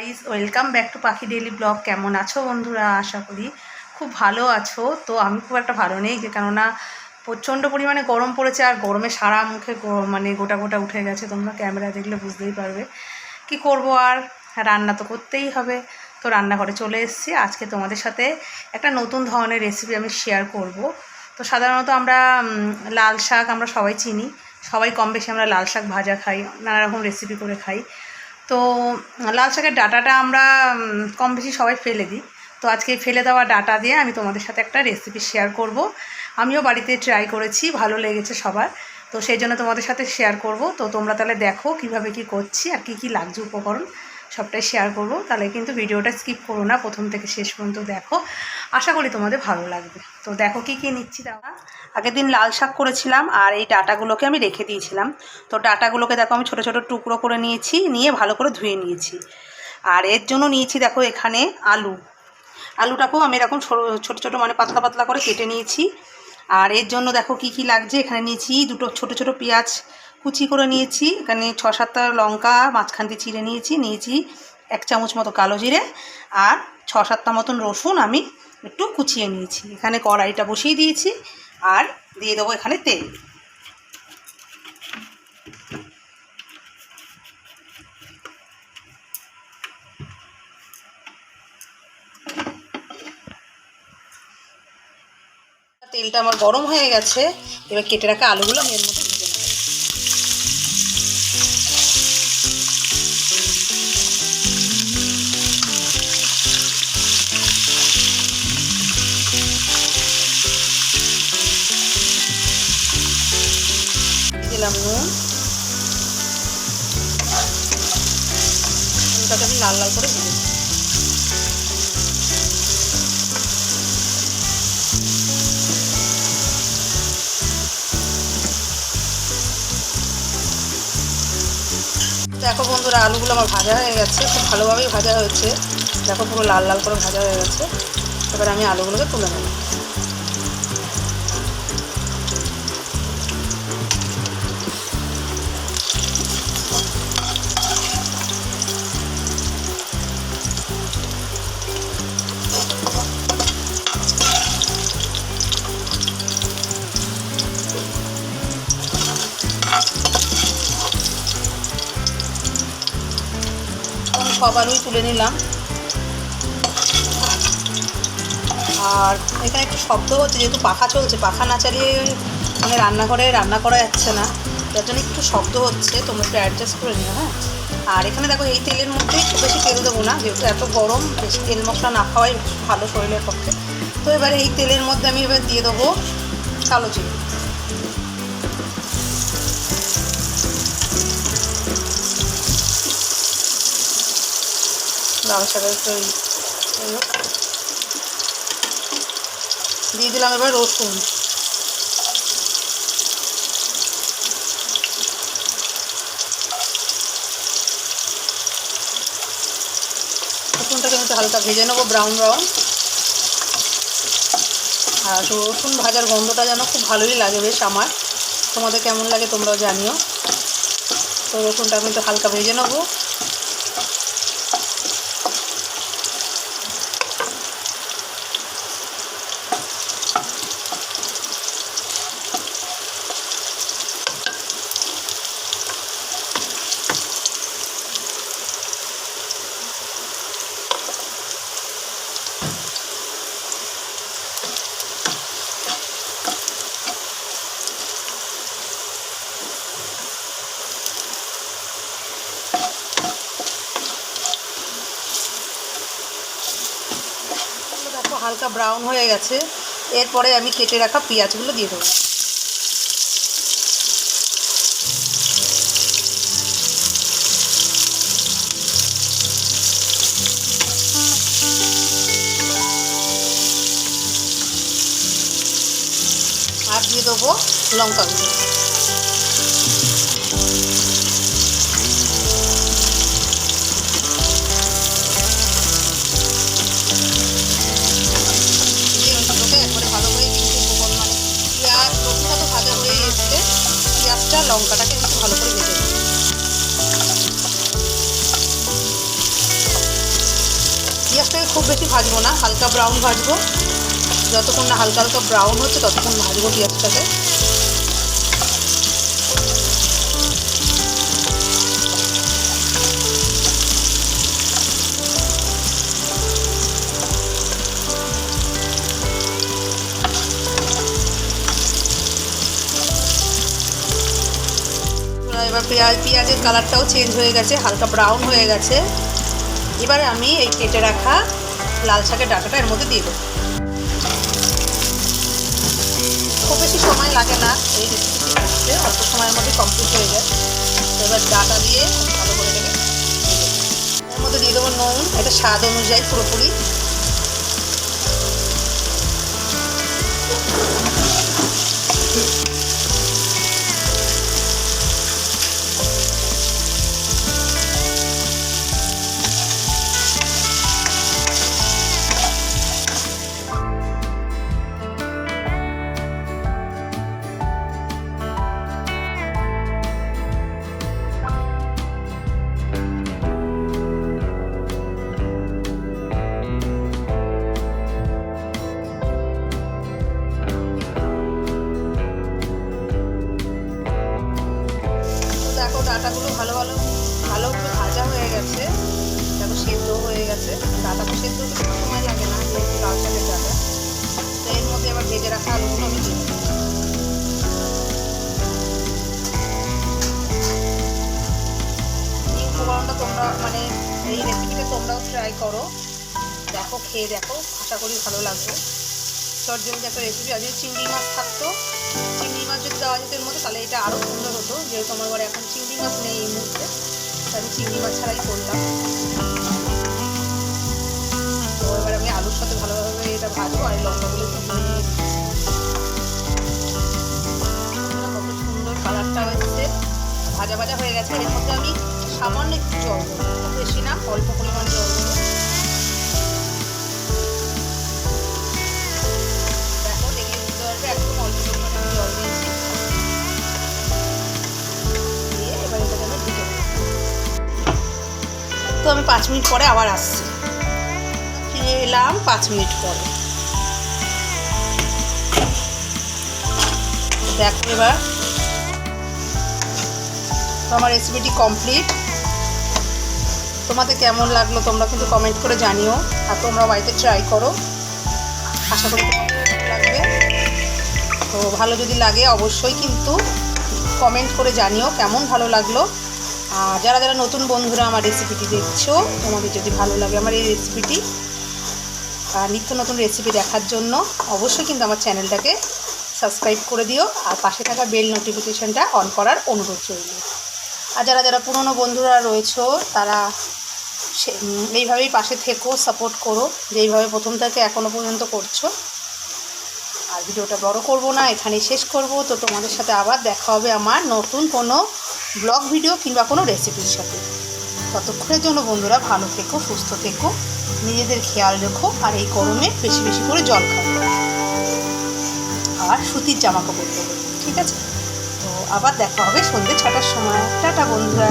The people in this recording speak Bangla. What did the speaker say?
Guys welcome back to Pakhi daily blog কেমন আছো বন্ধুরা? আশা করি খুব ভালো আছো। তো আমি খুব একটা ভালো নেই, কেননা প্রচণ্ড পরিমাণে গরম পড়েছে আর গরমে সারা মুখে মানে গোটা গোটা উঠে গেছে। তোমরা ক্যামেরা দেখলে বুঝতেই পারবে। কি করব আর? রান্না তো করতেই হবে। তো রান্নাঘরে চলে এসেছি। আজকে তোমাদের সাথে একটা নতুন ধরনের রেসিপি আমি শেয়ার করব। তো সাধারণত আমরা লাল শাক আমরা সবাই চিনি। সবাই কম বেশি আমরা লাল শাক ভাজা খাই, নানা রকম রেসিপি করে খাই। তো লাল শাকের ডাটাটা আমরা কম বেশি সবাই ফেলে দিই। তো আজকে ফেলে দেওয়া ডাটা দিয়ে আমি তোমাদের সাথে একটা রেসিপি শেয়ার করব। আমিও বাড়িতে ট্রাই করেছি, ভালো লেগেছে সবার। তো সেই জন্য তোমাদের সাথে শেয়ার করব। তো তোমরা তাহলে দেখো কীভাবে কি করছি আর কি কি লাগছে উপকরণ। সবটাই শেয়ার করব। তাহলে কিন্তু ভিডিওটা স্কিপ করো না, প্রথম থেকে শেষ পর্যন্ত দেখো। আশা করি তোমাদের ভালো লাগবে। তো দেখো কি কি নিচ্ছি দাদা। আগের দিন লাল শাক করেছিলাম আর এই ডাটাগুলোকে আমি রেখে দিয়েছিলাম। তো ডাটাগুলোকে দেখো আমি ছোটো ছোটো টুকরো করে নিয়েছি, নিয়ে ভালো করে ধুয়ে নিয়েছি। আর এর জন্য নিয়েছি দেখো এখানে আলু। আলুটাকেও আমি এরকম ছোটো ছোটো মানে পাতলা পাতলা করে কেটে নিয়েছি। আর এর জন্য দেখো কি কি লাগছে, এখানে নিয়েছি দুটো ছোটো ছোটো পেঁয়াজ কুচি করে নিয়েছি, এখানে ছ সাতটা লঙ্কা মাঝখান দিয়ে চিড়ে নিয়েছি নিয়েছি এক চামচ মতো কালো জিরে আর ছ সাতটা মতন রসুন আমি একটু কুচিয়ে নিয়েছি। এখানে কড়াইটা বসিয়ে দিয়েছি আর দিয়ে দেবো এখানে তেল। তেলটা আমার গরম হয়ে গেছে, এবার কেটে রাখা আলুগুলো আমি এর মধ্যে দিলাম নুন নুনটাকে আমি লাল লাল করে দেখো বন্ধুরা, আলুগুলো আমার ভাজা হয়ে গেছে, খুব ভালোভাবেই ভাজা হয়েছে। দেখো পুরো লাল লাল করে ভাজা হয়ে গেছে। এবার আমি আলুগুলোকে তুলে নেব। সব তুলে নিলাম। আর এখানে একটু শব্দ হচ্ছে, যেহেতু পাখা চলছে, পাখা না চালিয়ে মানে রান্নাঘরে রান্না করা যাচ্ছে না যার জন্য একটু শব্দ হচ্ছে, তোমরা একটু অ্যাডজাস্ট করে নিও হ্যাঁ? আর এখানে দেখো, এই তেলের মধ্যে খুব বেশি তেল দেবো না, যেহেতু এত গরম, বেশি তেল মশলা না খাওয়াই ভালো শরীরের পক্ষে। তো এবার এই তেলের মধ্যে আমি এবার দিয়ে দেবো কালো জিরে শাকের তৈরি দিয়ে দিলাম এবার রসুন। রসুনটাকে একটু হালকা ভেজে নেব ব্রাউন ব্রাউন আর রসুন ভাজার গন্ধটা যেন খুব ভালোই লাগে বেশ আমার। তোমাদের কেমন লাগে তোমরাও জানিও। তো রসুনটা আমি একটু হালকা ভেজে নেব। হালকা ব্রাউন হয়ে গেছে। এরপরে আমি কেটে রাখা পেঁয়াজগুলো দিয়ে দেবো। আর দিয়ে দেবো লঙ্কা লঙ্কাটাকে একটু ভালো করে ভেজে নিই। পেঁয়াজটাকে খুব বেশি ভাজবো না, হালকা ব্রাউন ভাজবো। যতক্ষণ না হালকা হালকা ব্রাউন হচ্ছে, ততক্ষণ ভাজবো পেঁয়াজটাকে। এবার পেঁয়াজ, পেঁয়াজের কালারটাও চেঞ্জ হয়ে গেছে, হালকা ব্রাউন হয়ে গেছে। এবারে আমি এই কেটে রাখা লাল শাকের ডাটাটা এর মধ্যে দিয়ে দেবো। খুব বেশি সময় লাগে না, এই রেসিপিটি অল্প সময়ের মধ্যে কমপ্লিট হয়ে যায়। তো এবার ডাটা দিয়ে ভালো করে দেবে। এর মধ্যে দিয়ে দেবো নুন, এটা স্বাদ অনুযায়ী পুরোপুরি। ডাটাগুলো ভালো ভালো ভালো ভাজা হয়ে গেছে। দেখো সেদ্ধ হয়ে গেছে। ডাটা তো সেদ্ধ হতে সময় লাগে না যেহেতু লাল শাকের ডাটা তো এর মধ্যে এবার ভেজে রাখা আলুগুলো আমি দিয়ে তোমরা মানে এই রেসিপিটা তোমরাও ট্রাই করো। দেখো, খেয়ে দেখো। আশা করি ভালো লাগবে। চটজলদি একটা রেসিপি আজকে চিংড়ি মাছ থাকতো, চিংড়ি মাছ যদি দেওয়া যেত এর মধ্যে, তাহলে এটা আরও সুন্দর হতো। যেহেতু আমার ঘরে এখন চিংড়ি মাছ নেই এই মুহূর্তে, তাই আমি চিংড়ি মাছ ছাড়াই করলাম। তো এবার আমি আলুর সাথে ভালোভাবে এটা আর কত সুন্দর কালারটা ভাজা ভাজা হয়ে গেছে। এর মধ্যে আমি সামান্য একটু জল বেশি না, অল্প পরিমাণে জল দেবো। আমি পাঁচ মিনিট পরে আবার আসছি। ফিরে এলাম পাঁচ মিনিট পরে। দেখো এবার। তো আমার রেসিপিটি কমপ্লিট তোমাদের কেমন লাগল তোমরা কিন্তু কমেন্ট করে জানিও। আর তোমরা বাড়িতে ট্রাই করো। আশা করি ভালো লাগবে। তো ভালো যদি লাগে অবশ্যই কিন্তু কমেন্ট করে জানিও কেমন ভালো লাগল। আর যারা যারা নতুন বন্ধুরা আমার রেসিপিটি দেখছ, তোমাদের যদি ভালো লাগে আমার এই রেসিপিটি আর নিত্য নতুন রেসিপি দেখার জন্য অবশ্যই কিন্তু আমার চ্যানেলটাকে সাবস্ক্রাইব করে দিও, আর পাশে থাকা বেল নোটিফিকেশানটা অন করার অনুরোধ রইল। আর যারা যারা পুরনো বন্ধুরা রয়েছো, তারা এইভাবেই পাশে থেকো সাপোর্ট করো যেইভাবে প্রথম থেকে এখনও পর্যন্ত করছ। আর ভিডিওটা বড় করব না, এখানেই শেষ করব। তো তোমাদের সাথে আবার দেখা হবে আমার নতুন কোনো ব্লগ ভিডিও কিংবা কোনো রেসিপির সাথে। ততক্ষণের জন্য বন্ধুরা ভালো থেকো, সুস্থ থেকো, নিজেদের খেয়াল রেখো আর এই গরমে বেশি বেশি করে জল খাও। আর সুতির জামা কাপড় পরো, ঠিক আছে? তো আবার দেখা হবে সন্ধ্যে ছটার সময়। টাটা বন্ধুরা।